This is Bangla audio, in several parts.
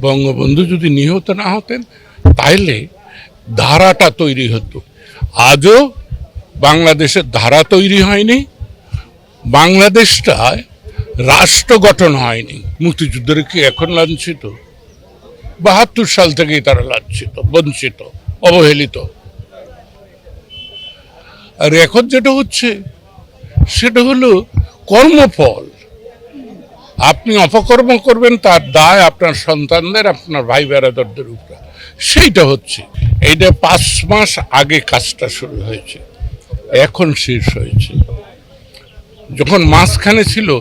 বঙ্গবন্ধু যদি নিহত না হতেন, তাইলে ধারাটা তৈরি হতো। আজও বাংলাদেশের ধারা তৈরি হয়নি বাংলাদেশটা রাষ্ট্র গঠন হয়নি। মুক্তিযুদ্ধের কি এখন লাঞ্ছিত? বাহাত্তর সাল থেকেই তারা লাঞ্ছিত, বঞ্চিত, অবহেলিত। আর এখন যেটা হচ্ছে, সেটা হলো কর্মফল। আপনি অপকর্ম করবেন, তার দায় আপনার সন্তানদের, আপনার ভাই বেড়াদরদের উপরে। সেইটা হচ্ছে। এইটা পাঁচ মাস আগে কাজটা শুরু হয়েছে। এখন শেষ হয়েছে। যখন মাঝখানে ছিল,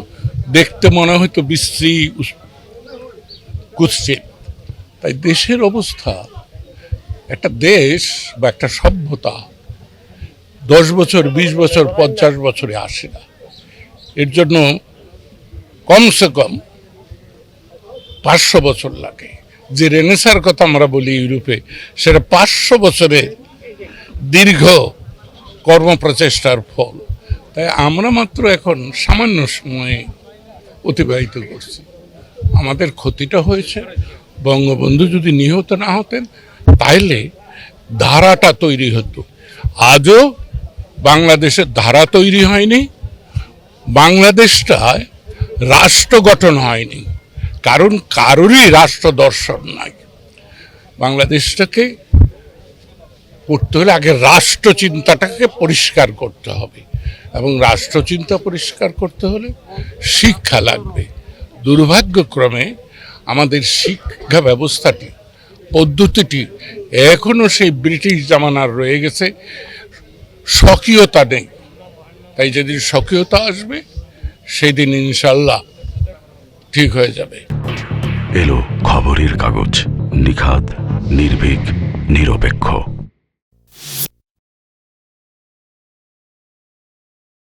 দেখতে মনে হয়তো বিশ্রী কুৎসিত। তাই দেশের অবস্থা, একটা দেশ বা একটা সভ্যতা দশ বছর, বিশ বছর, পঞ্চাশ বছরে আসে না। এর জন্য কমসে কম পাঁচশো বছর লাগে। যে রেনেসার কথা আমরা বলি ইউরোপে, সেটা পাঁচশো বছরে দীর্ঘ কর্মপ্রচেষ্টার ফল। তাই আমরা মাত্র এখন সামান্য সময়ে অতিবাহিত করছি। আমাদের ক্ষতিটা হয়েছে, বঙ্গবন্ধু যদি নিহত না হতেন, তাইলে ধারাটা তৈরি হতো। আজও বাংলাদেশের ধারা তৈরি হয়নি বাংলাদেশটায় রাষ্ট্র গঠন হয়নি। কারণ কারোরই রাষ্ট্র দর্শন নাই। বাংলাদেশটাকে করতে হলে আগে রাষ্ট্র চিন্তাটাকে পরিষ্কার করতে হবে। এবং রাষ্ট্র চিন্তা পরিষ্কার করতে হলে শিক্ষা লাগবে। দুর্ভাগ্যক্রমে আমাদের শিক্ষা ব্যবস্থাটি, পদ্ধতিটি এখনও সেই ব্রিটিশ জামানার রয়ে গেছে। স্বকীয়তা নেই। তাই যেদিন স্বকীয়তা আসবে সেই দিন ইনশাল্লাহ ঠিক হয়ে যাবে। এলো খবরের কাগজ নিখাত নির্ভীক নিরপেক্ষ।